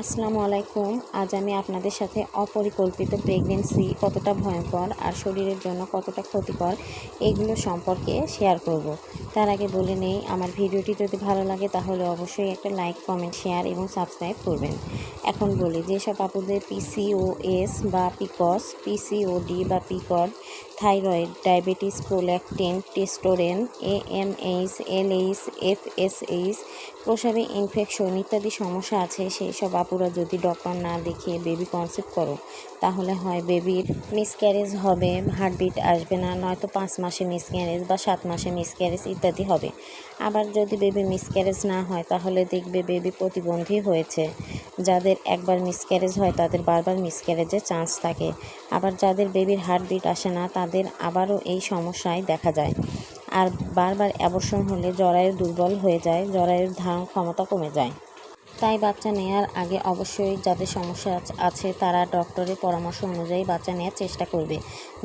আসসালামু আলাইকুম। আজ আমি আপনাদের সাথে অপরিকল্পিত প্রেগনেন্সি কতটা ভয়ঙ্কর আর শরীরের জন্য কতটা ক্ষতিকর এগুলো সম্পর্কে শেয়ার করব। তার আগে বলে নেই, আমার ভিডিওটি যদি ভালো লাগে তাহলে অবশ্যই একটা লাইক কমেন্ট শেয়ার এবং সাবস্ক্রাইব করবেন। এখন বলি, যেসব আপুদের পিসিওএস বা পিকস পিসিওডি বা picked thyroid diabetes prolactin testosterone AMH LH FSH প্রসাবে infection ইত্যাদি সমস্যা আছে সেই সব আপুরা যদি ডক্টর না দেখিয়ে বেবি কনসেপ্ট করো, তাহলে হয় বেবির মিসক্যারেজ হবে হার্টবিট আসবে না, নয়তো পাঁচ মাসে মিসক্যারেজ বা সাত মাসে মিসক্যারেজ ইত্যাদি হবে। আবার যদি বেবি মিসক্যারেজ না হয়, তাহলে দেখবে বেবি প্রতিবন্ধী হয়েছে। যাদের একবার মিসক্যারেজ হয়, তাদের বারবার মিসক্যারেজের চান্স থাকে। আবার যাদের বেবির হার্টবিট আসে না, তাদের আবারও এই সমস্যায় দেখা যায়। আর বারবার অ্যাবর্শন হলে জরায়ু দুর্বল হয়ে যায়, জরায়ুর ধারণ ক্ষমতা কমে যায়। তাই বাচ্চা নেওয়ার আগে অবশ্যই যাদের সমস্যা আছে তারা ডক্টরের পরামর্শ অনুযায়ী বাচ্চা নেওয়ার চেষ্টা করবে।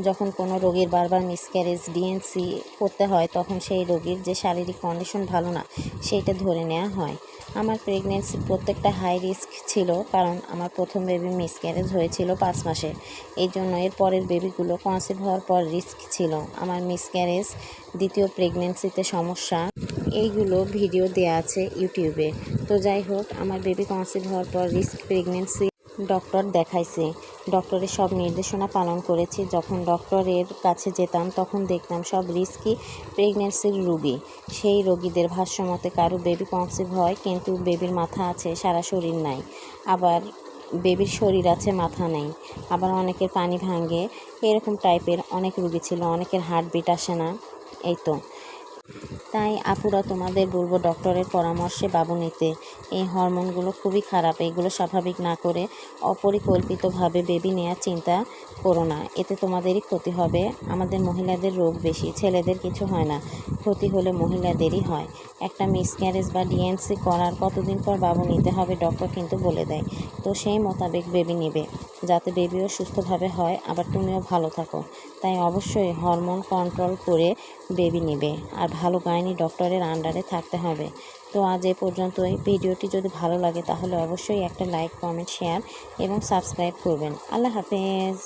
যখন কোনো রোগীর বারবার মিসক্যারেজ ডিএনসি করতে হয়, তখন সেই রোগীর যে শারীরিক কন্ডিশন ভালো না, সেইটা ধরে নেওয়া হয়। আমার প্রেগনেন্সির প্রত্যেকটা হাই রিস্ক ছিল, কারণ আমার প্রথম বেবি মিসক্যারেজ হয়েছিল পাঁচ মাসে। এই জন্য এর পরের বেবিগুলো কনসিভ হওয়ার পর রিস্ক ছিল। আমার মিসক্যারেজ দ্বিতীয় প্রেগনেন্সিতে সমস্যা। এইগুলো ভিডিও দেয়া আছে ইউটিউবে। তো যাই হোক, আমার বেবি কনসিভ হওয়ার পর রিস্ক প্রেগনেন্সি ডক্টর দেখাইছে। ডক্টরের সব নির্দেশনা পালন করেছি। যখন ডক্টরের কাছে যেতাম, তখন দেখতাম সব রিস্কি প্রেগনেন্সির রুগী। সেই রোগীদের ভাষ্যমতে কারও বেবি কনসিভ হয়, কিন্তু বেবির মাথা আছে, সারা শরীর নাই। আবার বেবির শরীর আছে, মাথা নেই। আবার অনেকের পানি ভাঙে। এরকম টাইপের অনেক রুগী ছিল, অনেকের হার্টবিট আসে না। এই তো। তাই আপুরা তোমাদের বলব ডক্টরের পরামর্শে বাবু নিতে। এই হরমোনগুলো খুবই খারাপ, এগুলো স্বাভাবিক না করে অপরিকল্পিতভাবে বেবি নেওয়ার চিন্তা করো না। এতে তোমাদেরই ক্ষতি হবে। আমাদের মহিলাদের রোগ বেশি, ছেলেদের কিছু হয় না। ক্ষতি হলে মহিলাদেরই হয়। একটা মিসক্যারেজ বা ডিএনসি করার কতদিন পর বাবু নিতে হবে ডক্টর কিন্তু বলে দেয়। তো সেই মোতাবেক বেবি নেবে। যাতে বেবিও সুস্থভাবে হয়, আবার তুমিও ভালো থাকো। তাই অবশ্যই হরমোন কন্ট্রোল করে বেবি নেবে। আর ভালো গাইনি ডক্টরের আন্ডারে থাকতে হবে। তো আজ এ পর্যন্তই। ভিডিওটি যদি ভালো লাগে তাহলে অবশ্যই একটা লাইক কমেন্ট শেয়ার এবং সাবস্ক্রাইব করবেন। আল্লাহ হাফেজ।